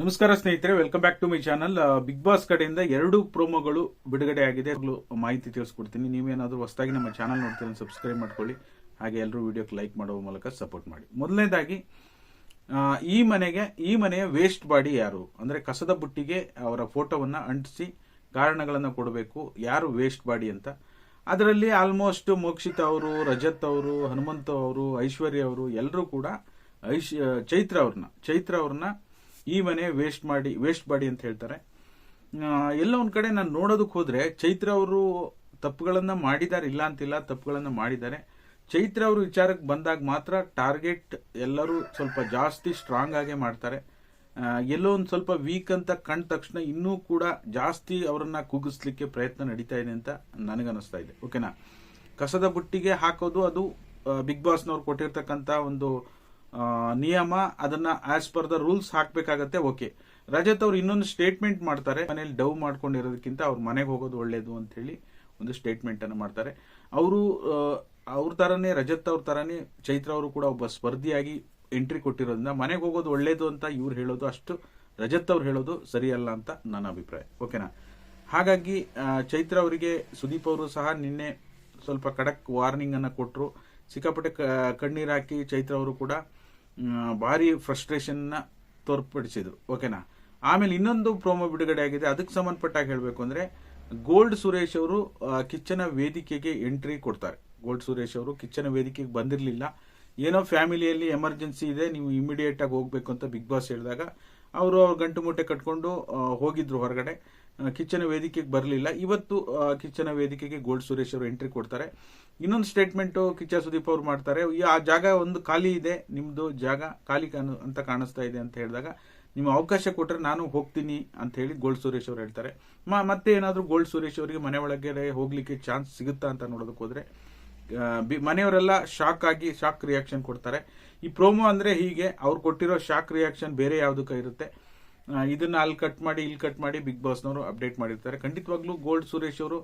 ನಮಸ್ಕಾರ ಸ್ನೇಹಿತರೆ welcome back to my channel big boss ಕಡೆಯಿಂದ ಎರಡು ಪ್ರೋಮೋಗಳು ಬಿಡುಗಡೆ ಆಗಿದೆ ಮಾಹಿತಿ ತಿಳಿಸ್ಕೊಡ್ತೀನಿ. ನೀವೇನಾದರೂ ಹೊಸದಾಗಿ ನಮ್ಮ ಚಾನಲ್ ನೋಡ್ತೀರ ಸಬ್ಸ್ಕ್ರೈಬ್ ಮಾಡ್ಕೊಳ್ಳಿ. ಹಾಗೆ ಎಲ್ಲರೂ ವಿಡಿಯೋಕ್ಕೆ ಲೈಕ್ ಮಾಡುವ ಮೂಲಕ ಸಪೋರ್ಟ್ ಮಾಡಿ. ಮೊದಲನೇದಾಗಿ ಈ ಮನೆಗೆ, ಈ ಮನೆಯ ವೇಸ್ಟ್ ಬಾಡಿ ಯಾರು? ಅಂದ್ರೆ ಕಸದ ಬುಟ್ಟಿಗೆ ಅವರ ಫೋಟೋವನ್ನ ಅಂಟಿಸಿ ಕಾರಣಗಳನ್ನು ಕೊಡಬೇಕು. ಯಾರು ವೇಸ್ಟ್ ಬಾಡಿ ಅಂತ? ಅದರಲ್ಲಿ ಆಲ್ಮೋಸ್ಟ್ ಮೋಕ್ಷಿತ್ ಅವರು, ರಜತ್ ಅವರು, ಹನುಮಂತ ಅವರು, ಐಶ್ವರ್ಯ ಅವರು ಎಲ್ಲರೂ ಕೂಡ ಐಶ್ ಚೈತ್ರ ಅವ್ರನ್ನ ಚೈತ್ರ ಅವ್ರನ್ನ ಈ ಮನೆ ವೇಸ್ಟ್ ಮಾಡಿ ವೇಸ್ಟ್ ಬಾಡಿ ಅಂತ ಹೇಳ್ತಾರೆ. ಎಲ್ಲ ಒಂದ್ ಕಡೆ ನಾನು ನೋಡೋದಕ್ಕೆ ಹೋದ್ರೆ ಚೈತ್ರ ಅವರು ತಪ್ಪುಗಳನ್ನ ಮಾಡಿದ್ದಾರೆ ಇಲ್ಲ ಅಂತಿಲ್ಲ ತಪ್ಪುಗಳನ್ನ ಮಾಡಿದ್ದಾರೆ ಚೈತ್ರ ಅವರು ವಿಚಾರಕ್ಕೆ ಬಂದಾಗ ಮಾತ್ರ ಟಾರ್ಗೆಟ್ ಎಲ್ಲರೂ ಸ್ವಲ್ಪ ಜಾಸ್ತಿ ಸ್ಟ್ರಾಂಗ್ ಆಗಿ ಮಾಡ್ತಾರೆ. ಎಲ್ಲೋ ಒಂದು ಸ್ವಲ್ಪ ವೀಕ್ ಅಂತ ಕಂಡ ತಕ್ಷಣ ಇನ್ನೂ ಕೂಡ ಜಾಸ್ತಿ ಅವರನ್ನ ಕುಗ್ಗಿಸ್ಲಿಕ್ಕೆ ಪ್ರಯತ್ನ ನಡೀತಾ ಇದೆ ಅಂತ ನನಗನ್ನಿಸ್ತಾ ಇದೆ. ಓಕೆನಾ ಕಸದ ಬುಟ್ಟಿಗೆ ಹಾಕೋದು ಅದು ಬಿಗ್ ಬಾಸ್ನವ್ರು ಕೊಟ್ಟಿರ್ತಕ್ಕಂಥ ಒಂದು ನಿಯಮ, ಅದನ್ನ ಆಸ್ ಪರ್ ದ ರೂಲ್ಸ್ ಹಾಕ್ಬೇಕಾಗತ್ತೆ ಓಕೆ ರಜತ್ ಅವ್ರು ಇನ್ನೊಂದು ಸ್ಟೇಟ್ಮೆಂಟ್ ಮಾಡ್ತಾರೆ, ಮನೇಲಿ ಡವ್ ಮಾಡ್ಕೊಂಡಿರೋದಕ್ಕಿಂತ ಅವ್ರ ಮನೆಗೆ ಹೋಗೋದು ಒಳ್ಳೇದು ಅಂತ ಹೇಳಿ ಒಂದು ಸ್ಟೇಟ್ಮೆಂಟ್ ಅನ್ನು ಮಾಡ್ತಾರೆ. ಅವರು ಅವ್ರ ತರನೇ, ರಜತ್ ಅವ್ರ ತರನೇ, ಚೈತ್ರ ಅವರು ಕೂಡ ಒಬ್ಬ ಸ್ಪರ್ಧಿಯಾಗಿ ಎಂಟ್ರಿ ಕೊಟ್ಟಿರೋದ್ರಿಂದ ಮನೆಗೆ ಹೋಗೋದು ಒಳ್ಳೇದು ಅಂತ ಇವ್ರು ಹೇಳೋದು ಅಷ್ಟು ರಜತ್ ಅವ್ರು ಹೇಳೋದು ಸರಿಯಲ್ಲ ಅಂತ ನನ್ನ ಅಭಿಪ್ರಾಯ. ಓಕೆನಾ ಹಾಗಾಗಿ ಚೈತ್ರ ಅವರಿಗೆ ಸುದೀಪ್ ಅವರು ಸಹ ನಿನ್ನೆ ಸ್ವಲ್ಪ ಖಡಕ್ ವಾರ್ನಿಂಗ್ ಅನ್ನು ಕೊಟ್ಟರು ಸಿಕ್ಕಾಪಟ್ಟೆ ಕಣ್ಣೀರು ಹಾಕಿ ಚೈತ್ರ ಅವರು ಕೂಡ ಭಾರಿ ಫ್ರಸ್ಟ್ರೇಷನ್ನ ತೋರ್ಪಡಿಸಿದ್ರು. ಓಕೆನಾ ಆಮೇಲೆ ಇನ್ನೊಂದು ಪ್ರೋಮೋ ಬಿಡುಗಡೆ ಆಗಿದೆ. ಅದಕ್ಕೆ ಸಂಬಂಧಪಟ್ಟಾಗ ಹೇಳಬೇಕು ಅಂದ್ರೆ ಗೋಲ್ಡ್ ಸುರೇಶ್ ಅವರು ಕಿಚ್ಚನ ವೇದಿಕೆಗೆ ಎಂಟ್ರಿ ಕೊಡ್ತಾರೆ. ಗೋಲ್ಡ್ ಸುರೇಶ್ ಅವರು ಕಿಚ್ಚನ ವೇದಿಕೆಗೆ ಬಂದಿರಲಿಲ್ಲ. ಏನೋ ಫ್ಯಾಮಿಲಿಯಲ್ಲಿ ಎಮರ್ಜೆನ್ಸಿ ಇದೆ, ನೀವು ಇಮಿಡಿಯೇಟ್ ಆಗಿ ಹೋಗ್ಬೇಕು ಅಂತ ಬಿಗ್ ಬಾಸ್ ಹೇಳಿದಾಗ, ಅವರು ಅವ್ರ ಗಂಟು ಮೂಟೆ ಕಟ್ಕೊಂಡು ಹೋಗಿದ್ರು ಹೊರಗಡೆ. ಕಿಚ್ಚನ ವೇದಿಕೆಗೆ ಬರಲಿಲ್ಲ. ಇವತ್ತು ಕಿಚ್ಚನ ವೇದಿಕೆಗೆ ಗೋಲ್ಡ್ ಸುರೇಶ್ ಅವರು ಎಂಟ್ರಿ ಕೊಡ್ತಾರೆ. ಇನ್ನೊಂದು ಸ್ಟೇಟ್ಮೆಂಟು ಕಿಚ್ಚ ಸುದೀಪ್ ಅವರು ಮಾಡ್ತಾರೆ. ಆ ಜಾಗ ಒಂದು ಖಾಲಿ ಇದೆ. ನಿಮ್ಮದು ಜಾಗ ಖಾಲಿ ಅಂತ ಕಾಣಿಸ್ತಾ ಇದೆ ಅಂತ ಹೇಳಿದಾಗ, ನಿಮ್ಮ ಅವಕಾಶ ಕೊಟ್ಟರೆ ನಾನು ಹೋಗ್ತೀನಿ ಅಂತ ಹೇಳಿ ಗೋಲ್ಡ್ ಸುರೇಶ್ ಅವರು ಹೇಳ್ತಾರೆ. ಮತ್ತೆ ಏನಾದರೂ ಗೋಲ್ಡ್ ಸುರೇಶ್ ಅವರಿಗೆ ಮನೆ ಒಳಗೆ ಹೋಗ್ಲಿಕ್ಕೆ ಚಾನ್ಸ್ ಸಿಗುತ್ತಾ ಅಂತ ನೋಡೋದಕ್ಕೆ ಹೋದ್ರೆ ಬಿ- ಮನೆಯವರೆಲ್ಲ ಶಾಕ್ ಆಗಿ ಶಾಕ್ ರಿಯಾಕ್ಷನ್ ಕೊಡ್ತಾರೆ. ಈ ಪ್ರೋಮೋ ಅಂದರೆ ಹೀಗೆ, ಅವ್ರು ಕೊಟ್ಟಿರೋ ಶಾಕ್ ರಿಯಾಕ್ಷನ್ ಬೇರೆ ಯಾವುದಕ್ಕ ಇರುತ್ತೆ. ಇದನ್ನ ಅಲ್ಲಿ ಕಟ್ ಮಾಡಿ, ಇಲ್ಲಿ ಕಟ್ ಮಾಡಿ ಬಿಗ್ ಬಾಸ್ನವರು ಅಪ್ಡೇಟ್ ಮಾಡಿರ್ತಾರೆ. ಖಂಡಿತವಾಗ್ಲೂ ಗೋಲ್ಡ್ ಸುರೇಶ್ ಅವರು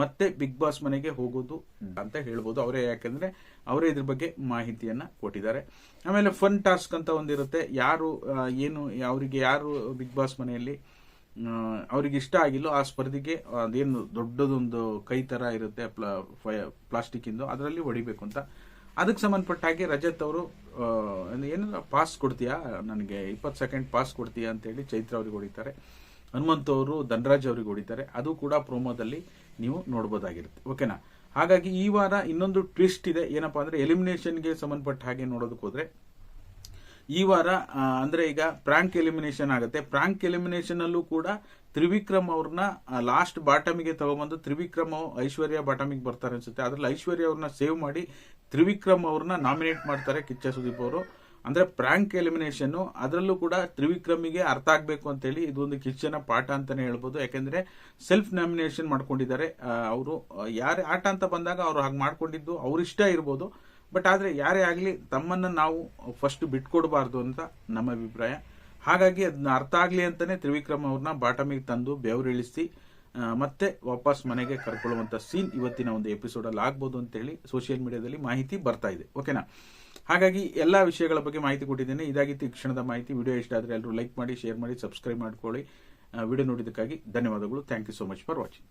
ಮತ್ತೆ ಬಿಗ್ ಬಾಸ್ ಮನೆಗೆ ಹೋಗೋದು ಅಂತ ಹೇಳ್ಬೋದು. ಅವರೇ ಯಾಕೆಂದ್ರೆ ಅವರೇ ಇದ್ರ ಬಗ್ಗೆ ಮಾಹಿತಿಯನ್ನ ಕೊಟ್ಟಿದ್ದಾರೆ. ಆಮೇಲೆ ಫನ್ ಟಾಸ್ಕ್ ಅಂತ ಒಂದಿರುತ್ತೆ ಯಾರು ಏನು, ಅವರಿಗೆ ಯಾರು ಬಿಗ್ ಬಾಸ್ ಮನೆಯಲ್ಲಿ ಅವ್ರಿಗೆ ಇಷ್ಟ ಆಗಿಲ್ಲೋ ಆ ಸ್ಪರ್ಧೆಗೆ ಅದೇನು ದೊಡ್ಡದೊಂದು ಕೈ ತರ ಇರುತ್ತೆ ಪ್ಲಾಸ್ಟಿಕ್ ಇಂದು ಅದರಲ್ಲಿ ಹೊಡಿಬೇಕು ಅಂತ ಅದಕ್ಕೆ ಸಂಬಂಧಪಟ್ಟ ಹಾಗೆ ರಜತ್ ಅವರು ಏನಾರ ಪಾಸ್ ಕೊಡ್ತೀಯಾ? ನನಗೆ ಇಪ್ಪತ್ತು ಸೆಕೆಂಡ್ ಪಾಸ್ ಕೊಡ್ತೀಯಾ ಅಂತ ಹೇಳಿ ಚೈತ್ರ ಅವ್ರಿಗೆ ಹೊಡಿತಾರೆ. ಹನುಮಂತ ಅವರು, ಧನರಾಜ್ ಅವರಿಗೆ ಹೊಡಿತಾರೆ. ಅದು ಕೂಡ ಪ್ರೋಮೋದಲ್ಲಿ ನೀವು ನೋಡ್ಬೋದಾಗಿರುತ್ತೆ. ಓಕೆನಾ ಹಾಗಾಗಿ ಈ ವಾರ ಇನ್ನೊಂದು ಟ್ವಿಸ್ಟ್ ಇದೆ. ಏನಪ್ಪಾ ಅಂದ್ರೆ ಎಲಿಮಿನೇಷನ್ಗೆ ಸಂಬಂಧಪಟ್ಟ ಹಾಗೆ ನೋಡೋದಕ್ಕೆ ಹೋದ್ರೆ ಈ ವಾರ ಅಂದ್ರೆ ಈಗ ಪ್ರಾಂಕ್ ಎಲಿಮಿನೇಷನ್ ಆಗುತ್ತೆ. ಪ್ರಾಂಕ್ ಎಲಿಮಿನೇಷನ್ ಅಲ್ಲೂ ಕೂಡ ತ್ರಿವಿಕ್ರಮ್ ಅವ್ರನ್ನ ಲಾಸ್ಟ್ ಬಾಟಮಿಗೆ ತಗೊಂಬಂದು ತ್ರಿವಿಕ್ರಮ್ ಐಶ್ವರ್ಯ ಬಾಟಮಿಗೆ ಬರ್ತಾರೆ ಅನ್ಸುತ್ತೆ. ಅದ್ರಲ್ಲಿ ಐಶ್ವರ್ಯ ಅವ್ರನ್ನ ಸೇವ್ ಮಾಡಿ ತ್ರಿವಿಕ್ರಮ್ ಅವ್ರನ್ನ ನಾಮಿನೇಟ್ ಮಾಡ್ತಾರೆ ಕಿಚ್ಚ ಸುದೀಪ್ ಅವರು. ಅಂದ್ರೆ ಪ್ರಾಂಕ್ ಎಲಿಮಿನೇಷನ್ ಅದರಲ್ಲೂ ಕೂಡ ತ್ರಿವಿಕ್ರಮಿಗೆ ಅರ್ಥ ಆಗ್ಬೇಕು ಅಂತ ಹೇಳಿ ಇದೊಂದು ಕಿಚ್ಚನ ಪಾಠ ಅಂತಾನೆ ಹೇಳ್ಬೋದು. ಯಾಕಂದ್ರೆ ಸೆಲ್ಫ್ ನಾಮಿನೇಷನ್ ಮಾಡ್ಕೊಂಡಿದ್ದಾರೆ ಅವರು. ಯಾರು ಆಟ ಅಂತ ಬಂದಾಗ ಅವ್ರು ಹಾಗೆ ಮಾಡ್ಕೊಂಡಿದ್ದು ಅವ್ರ ಇಷ್ಟ ಇರ್ಬೋದು. ಬಟ್ ಆದರೆ ಯಾರೇ ಆಗಲಿ ತಮ್ಮನ್ನು ನಾವು ಫಸ್ಟ್ ಬಿಟ್ಕೊಡ್ಬಾರ್ದು ಅಂತ ನಮ್ಮ ಅಭಿಪ್ರಾಯ. ಹಾಗಾಗಿ ಅದನ್ನ ಅರ್ಥ ಆಗಲಿ ಅಂತಲೇ ತ್ರಿವಿಕ್ರಮ್ ಅವ್ರನ್ನ ಬಾಟಮಿಗೆ ತಂದು ಬೆವರಿಳಿಸಿ ಮತ್ತೆ ವಾಪಸ್ ಮನೆಗೆ ಕರ್ಕೊಳ್ಳುವಂಥ ಸೀನ್ ಇವತ್ತಿನ ಒಂದು ಎಪಿಸೋಡಲ್ಲಿ ಆಗ್ಬೋದು ಅಂತ ಹೇಳಿ ಸೋಷಿಯಲ್ ಮೀಡಿಯಾದಲ್ಲಿ ಮಾಹಿತಿ ಬರ್ತಾ ಇದೆ. ಓಕೆನಾ ಹಾಗಾಗಿ ಎಲ್ಲ ವಿಷಯಗಳ ಬಗ್ಗೆ ಮಾಹಿತಿ ಕೊಟ್ಟಿದ್ದೇನೆ. ಇದಾಗಿತ್ತು ಈ ಕ್ಷಣದ ಮಾಹಿತಿ. ವಿಡಿಯೋ ಇಷ್ಟ ಆದರೆ ಎಲ್ಲರೂ ಲೈಕ್ ಮಾಡಿ ಶೇರ್ ಮಾಡಿ ಸಬ್ಸ್ಕ್ರೈಬ್ ಮಾಡ್ಕೊಳ್ಳಿ. ವಿಡಿಯೋ ನೋಡಿದ್ದಕ್ಕಾಗಿ ಧನ್ಯವಾದಗಳು. Thank you so much for watching